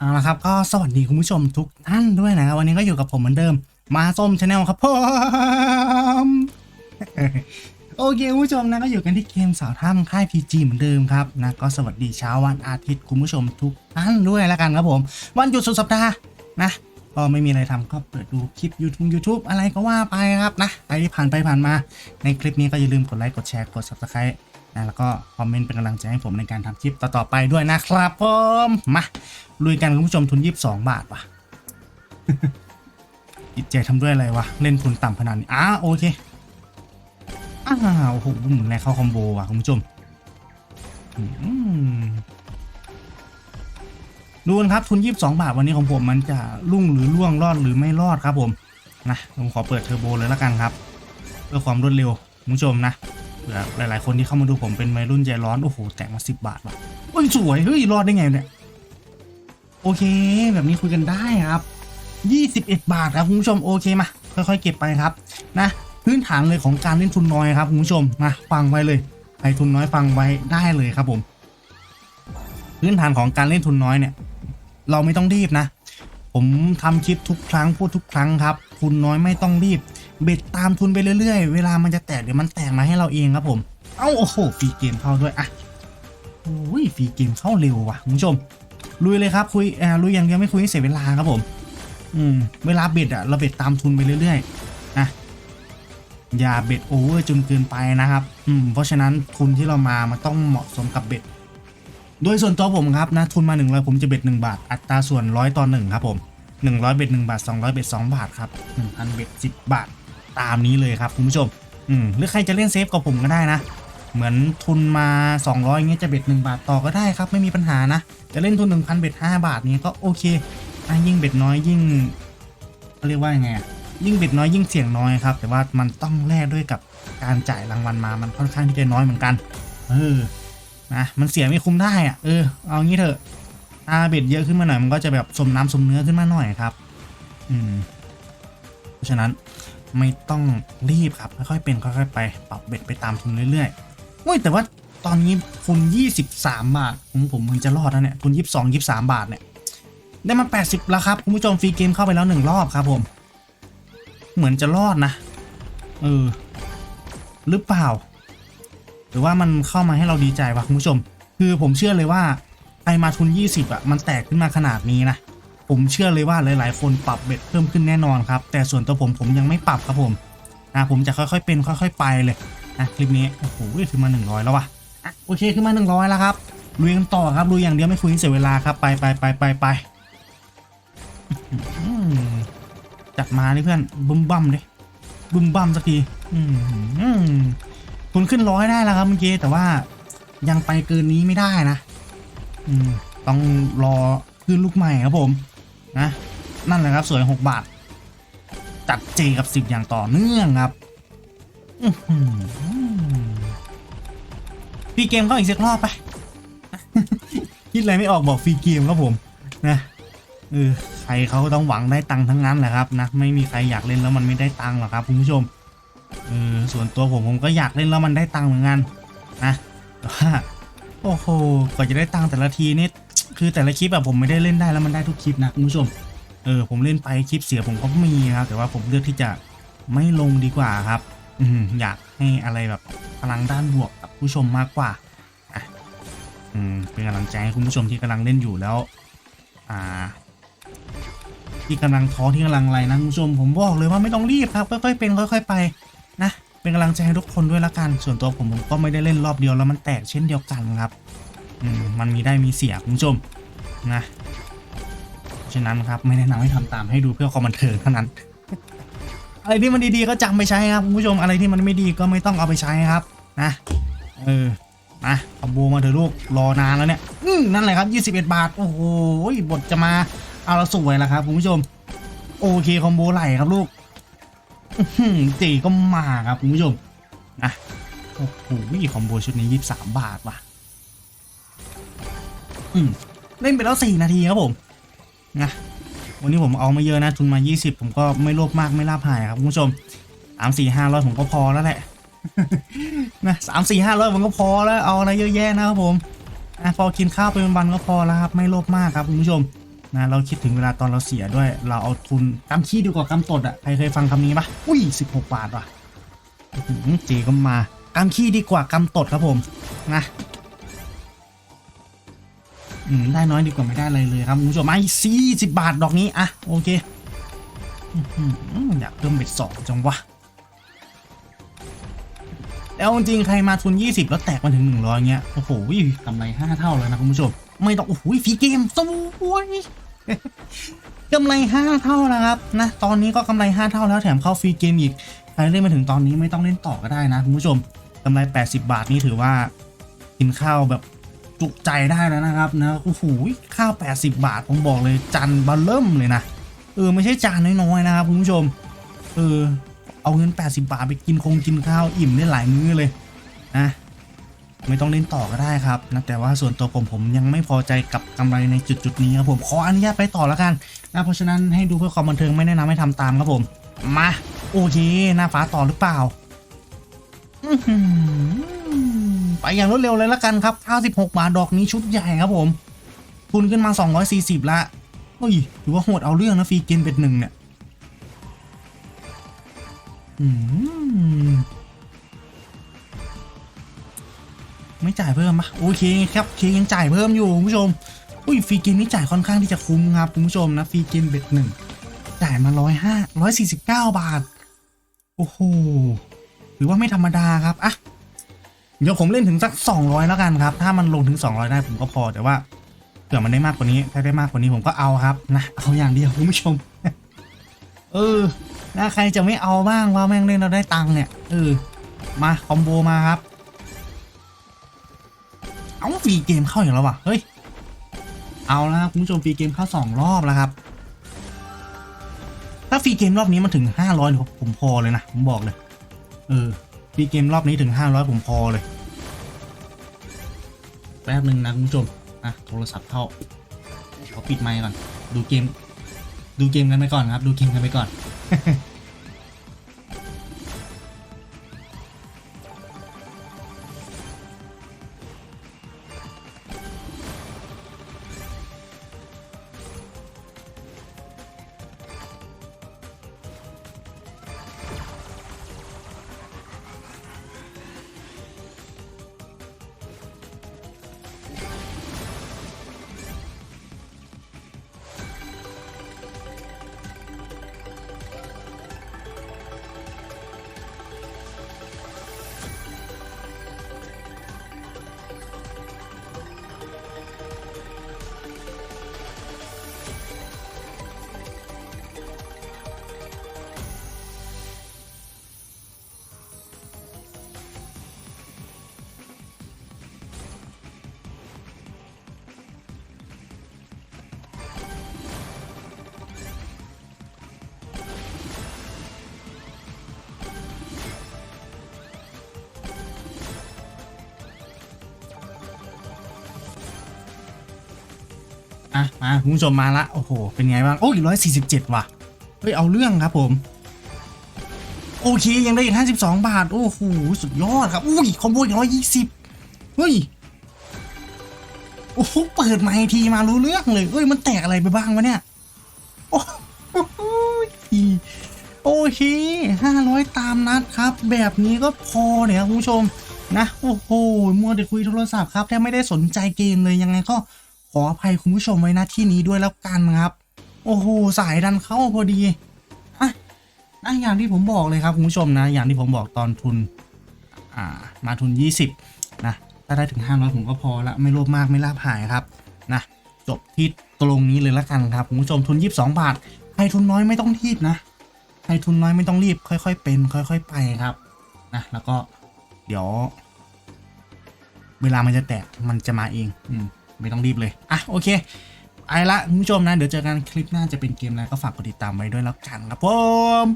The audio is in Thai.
เอาละครับก็สวัสดีคุณผู้ชมทุกท่านด้วยนะครับวันนี้ก็อยู่กับผมเหมือนเดิม มาส้มชาแนลครับผมโอเคคุณผู้ชมนะก็อยู่กันที่เกมสาวถ้ำค่าย PG เหมือนเดิมครับนะก็สวัสดีเช้าวันอาทิตย์คุณผู้ชมทุกท่านด้วยแล้วกันครับผม วันหยุดสุดสัปดาห์นะก็ไม่มีอะไรทำก็เปิดดูคลิป YouTube YouTube อะไรก็ว่าไปครับนะใครที่ผ่านไปผ่านมา ในคลิปนี้ก็อย่าลืมกดไลค์กดแชร์กด subscribe นะแล้วก็คอมเมนต์เป็นกำลังใจให้ผมในการทำคลิปต่อๆไปด้วยนะครับผมมาลุยกันคุณผู้ชมทุน 22 บาทว่ะจิตใจทำด้วยอะไรวะ เล่นทุนต่ำขนาดนี้อ้าโอเคอ้าวโอ้โหหมุนแรงเข้าคอมโบว่ะคุณผู้ชมดูกันครับทุน 22 บาทวันนี้ของผมมันจะรุ่งหรือล่วงรอดหรือไม่รอดครับผมนะผมขอเปิดเทอร์โบเลยแล้วกันครับ เพื่อความรวดเร็วคุณผู้ชมนะ หลาย ๆ คนที่เข้ามาดูผมเป็นวัยรุ่นใจร้อน โอ้โห แตกมาสิบบาทว่ะเฮ้ยสวย เฮ้ย รอดได้ไงเนี่ย โอเค แบบนี้คุยกันได้ครับ21บาทครับคุณผู้ชม โอเคมา ค่อย ๆ เก็บไปครับ นะ พื้นฐานเลยของการเล่นทุนน้อยครับคุณผู้ชม มา ฟังไว้เลยใครทุนน้อยฟังไว้ได้เลยครับผม พื้นฐานของการเล่นทุนน้อยเนี่ย เราไม่ต้องรีบนะ ผมทำคลิปทุกครั้งพูดทุกครั้งครับ ทุนน้อยไม่ต้องรีบ เบ็ดตามทุนไปเรื่อยๆ เวลามันจะแตกเดี๋ยวมันแตกมาให้เราเองครับผม เอ้าโอ้โหฟรีเกมเข้าด้วยอะโอ้ยฟรีเกมเข้าเร็วว่ะคุณผู้ชมลุยเลยครับคุยอ่าลุยอย่างเดียวไม่คุยให้เสียเวลาครับผม อืมเวลาเบ็ดอะเราเบ็ดตามทุนไปเรื่อยๆนะอย่าเบ็ดโอเวอร์จนเกินไปนะครับ อืมเพราะฉะนั้นทุนที่เรามามันต้องเหมาะสมกับเบ็ดโดยส่วนตัวผมครับนะทุนมา1นึ่งผมจะเบ็ด1บาท อัตราส่วนร้อยต่อหนึ่งครับผม100เบ็ด1บาท200เบ็ด2บาทครับ1,000เบ็ด10 บาท ตามนี้เลยครับคุณผู้ชม อืมหรือใครจะเล่นเซฟกับผมก็ได้นะ เหมือนทุนมา 200เงี้ยจะเบ็ด1บาทต่อก็ได้ครับ ไม่มีปัญหานะ จะเล่นทุน 1,000 เบ็ด5บาทนี้ก็โอเคอะยิ่งเบ็ดน้อยยิ่งเรียกว่ายังไงอะยิ่งเบ็ดน้อยยิ่งเสี่ยงน้อยครับ แต่ว่ามันต้องแลกด้วยกับการจ่ายรางวัลมามันค่อนข้างที่จะน้อยเหมือนกัน เออนะมันเสียไม่คุ้มได้อะเออเอางี้เถอะถ้าเบ็ดเยอะขึ้นมาหน่อยมันก็จะแบบสมน้ำสมเนื้อขึ้นมาหน่อยครับ อืม เพราะฉะนั้น ไม่ต้องรีบครับค่อยๆเป็นค่อยๆไปปรับเบ็ดไปตามทุนเรื่อยๆโอ้ยแต่ว่าตอนนี้ทุน23 บาทผมผมมันจะรอดแล้วเนี่ยทุน22 23 บาทเนี่ยได้มา 80 แล้วครับคุณผู้ชมฟรีเกมเข้าไปแล้วหนึ่งรอบครับผม เหมือนจะรอดนะเออหรือเปล่า หรือว่ามันเข้ามาให้เราดีใจวะคุณผู้ชม คือผมเชื่อเลยว่าใครมาทุน 20อะมันแตกขึ้นมาขนาดนี้นะ ผมเชื่อเลยว่าหลาย ๆ คนปรับเบ็ดเพิ่มขึ้นแน่นอนครับ แต่ส่วนตัวผมผมยังไม่ปรับครับผมนะผมจะค่อย ๆ เป็นค่อย ๆ ไปเลยนะคลิปนี้โอ้โหขึ้นมา 100 แล้วว่ะโอเคขึ้นมา 100 แล้วครับลุยกันต่อครับลุยอย่างเดียวไม่คุยเสียเวลาครับไปไปไปไปไปจัดมานี่เพื่อนบึ้มบั่มเลยบึ้มบั่มสักทีอืมอืมทุนขึ้นร้อยได้แล้วครับเมื่อกี้แต่ว่ายังไปเกินนี้ไม่ได้นะอืมต้องรอขึ้นลูกใหม่ครับผม นะนั่นแหละครับสวยหกบาท จัดเจกับสิบอย่างต่อเนื่องครับฟรีเกมก็อีกสักรอบไปคิดอะไรไม่ออกบอกฟรีเกมครับผมนะเออใครเขาต้องหวังได้ตังค์ทั้งนั้นแหละครับนะไม่มีใครอยากเล่นแล้วมันไม่ได้ตังค์หรอกครับคุณผู้ชมเออส่วนตัวผมผมก็อยากเล่นแล้วมันได้ตังค์เหมือนกันนะว่าโอ้โหกว่าจะได้ตังค์แต่ละทีนี่ คือแต่ละคลิปแบบผมไม่ได้เล่นได้แล้วมันได้ทุกคลิปนะคุณผู้ชม เออผมเล่นไปคลิปเสียผมก็มีครับแต่ว่าผมเลือกที่จะไม่ลงดีกว่าครับ อืมอยากให้อะไรแบบพลังด้านบวกกับผู้ชมมากกว่าอะอืมเป็นกำลังใจให้คุณผู้ชมที่กำลังเล่นอยู่แล้ว อ่า ที่กำลังท้อที่กำลังอะไรนะคุณผู้ชมผมบอกเลยว่าไม่ต้องรีบครับค่อยๆเป็นค่อย ๆ ไปนะเป็นกำลังใจให้ทุกคนด้วยละกัน ส่วนตัวผมผมก็ไม่ได้เล่นรอบเดียวแล้วมันแตกเช่นเดียวกันครับ มันมีได้มีเสียคุณผู้ชมนะฉะนั้นครับไม่แนะนำให้ทำตามให้ดูเพื่อความบันเทิงเท่านั้น อะไรที่มันดีๆก็จำไปใช้ครับคุณผู้ชมอะไรที่มันไม่ดีก็ไม่ต้องเอาไปใช้ครับนะเออนะคอมโบมาเถอะลูกรอนานแล้วเนี่ยอืนั่นแหละครับ 21 บาทโอ้โหบทจะมาเอาละสวยแล้วครับคุณผู้ชม โอเคคอมโบไหลครับลูกจีก็มาครับคุณผู้ชมนะโอ้โหคอมโบชุดนี้ยี่สามบาทว่ะ เล่นไปแล้วสี่นาทีครับผมนะวันนี้ผมเอามาเยอะนะทุนมายี่สิบผมก็ไม่โลภมากไม่ลาบหายครับคุณผู้ชมสามสี่ห้าร้อยผมก็พอแล้วแหละนะสามสี่ห้าร้อยผมก็พอแล้วเอาอะไรเยอะแยะนะครับผมอะพอกินข้าวไปวันๆก็พอแล้วครับ ไม่โลภมากครับคุณผู้ชมนะเราคิดถึงเวลาตอนเราเสียด้วย เราเอาทุนกำขี้ดีกว่ากำตดอะใครเคยฟังคำนี้ปะอุ้ย 16 บาทว่ะอื้อหือเจก็มากำขี้ดีกว่ากำตดครับผมนะ ได้น้อยดีกว่าไม่ได้เลยเลยครับคุณผู้ชมไอ้สี่สิบบาทดอกนี้อะโอเคอยากเพิ่มเบ็ดสองจังวะแล้วจริงใครมาทุน 20 แล้วแตกมาถึง 100เงี้ยโอ้โหกำไร 5 เท่าเลยนะคุณผู้ชม ไม่ต้องโอ้โหฟรีเกมสวยกำไร 5 เท่านะครับนะตอนนี้ก็กำไร 5 เท่าแล้วแถมเข้าฟรีเกมอีกใครเล่นมาถึงตอนนี้ไม่ต้องเล่นต่อก็ได้นะคุณผู้ชมกำไร 80 บาทนี่ถือว่ากินข้าวแบบ จุใจได้แล้วนะครับนะโอ้โหข้าว 80 บาท ผมบอกเลยจันบัลเริ่มเลยนะเออไม่ใช่จานน้อยๆนะครับคุณผู้ชมเออเอาเงิน 80 บาทไปกินคงกินข้าวอิ่มได้หลายมื้อเลยนะไม่ต้องเล่นต่อก็ได้ครับนะแต่ว่าส่วนตัวผมผมยังไม่พอใจกับกำไรในจุดจุดๆนี้ครับผมขออนุญาตไปต่อแล้วกันนะเพราะฉะนั้นให้ดูเพื่อความบันเทิงไม่แนะนำให้ทำตามครับผมมาโอเคหน้าฟ้าต่อหรือเปล่า อื ไปอย่างรวดเร็วเลยละกันครับ96บาทดอกนี้ชุดใหญ่ครับผม ทุนขึ้นมา 240 ละเฮ้ยถือว่าโหดเอาเรื่องนะฟรีเกมเป็นหนึ่งเนี่ยไม่จ่ายเพิ่มปะโอเคครับเคยังจ่ายเพิ่มอยู่คุณผู้ชม อุ้ยฟรีเกมนี้จ่ายค่อนข้างที่จะคุ้มครับคุณผู้ชมนะฟรีเกมเบ็ดหนึ่งจ่ายมาร้อยห้าร้อยสี่สิบเก้าบาท โอ้โหถือว่าไม่ธรรมดาครับ อะ เดี๋ยวผมเล่นถึงสักสองร้อยแล้วกันครับ ถ้ามันลงถึงสองร้อยได้ผมก็พอแต่ว่าเผื่อมันได้มากกว่านี้ถ้าได้มากกว่านี้ผมก็เอาครับนะเอาอย่างเดียวคุณผู้ชม เออถ้าใครจะไม่เอาบ้างว่าแม่งเล่นเราได้ตังค์เนี่ยเออมาคอมโบมาครับ เอาฟรีเกมเข้าอย่างแล้ววะเฮ้ยเอาแล้วครับคุณผู้ชมฟรีเกมเข้าสองรอบแล้วครับ ถ้าฟรีเกมรอบนี้มันถึงห้าร้อยผมพอเลยนะผมบอกเลย เออ มีเกมรอบนี้ถึงห้าร้อยผมพอเลย แป๊บหนึ่งนะคุณผู้ชม อะ โทรศัพท์เข้าขอปิดไมค์ก่อน ดูเกม ดูเกมกันไปก่อนครับ ดูเกมกันไปก่อน อะมาคุณผู้ชมมาละโอ้โหเป็นไงบ้างโอ้ยร้อยสี่สิบเจ็ดว่ะเฮ้ยเอาเรื่องครับผมโอเคยังได้อีกห้าสิบสองบาท โอ้โหสุดยอดครับอุ้ยคอมโบอีกร้อยยี่สิบเฮ้ยโอ้โหเปิดไมค์ทีมารู้เรื่องเลยเอ้ยมันแตกอะไรไปบ้างวะเนี่ยโอ้โหโอเคห้าร้อยตามนัดครับ แบบนี้ก็พอเนี่ยคุณผู้ชมนะโอ้โหมัวแต่คุยโทรศัพท์ครับแทบไม่ได้สนใจเกมเลยยังไงก็ ขออภัยคุณผู้ชมไว้ณที่นี้ด้วยแล้วกันครับ โอ้โหสายดันเข้าพอดีอะนะอย่างที่ผมบอกเลยครับคุณผู้ชมนะ อย่างที่ผมบอกตอนทุน อ่า มาทุน 20 นะ ถ้าได้ถึง 500 ผมก็พอละไม่โลภมากไม่ลาบหายครับนะจบที่ตรงนี้เลยละกันครับคุณผู้ชมทุน 22 บาทใครทุนน้อยไม่ต้องรีบนะใครทุนน้อยไม่ต้องรีบ ค่อย ๆ เป็น ค่อย ๆ ไปครับนะแล้วก็เดี๋ยว เวลามันจะแตกมันจะมาเอง อืม ไม่ต้องรีบเลย อะ โอเคไอละคุณผู้ชมนะ เดี๋ยวเจอกันคลิปหน้าจะเป็นเกมอะไรก็ฝากกดติดตามไว้ด้วยแล้วกันครับผม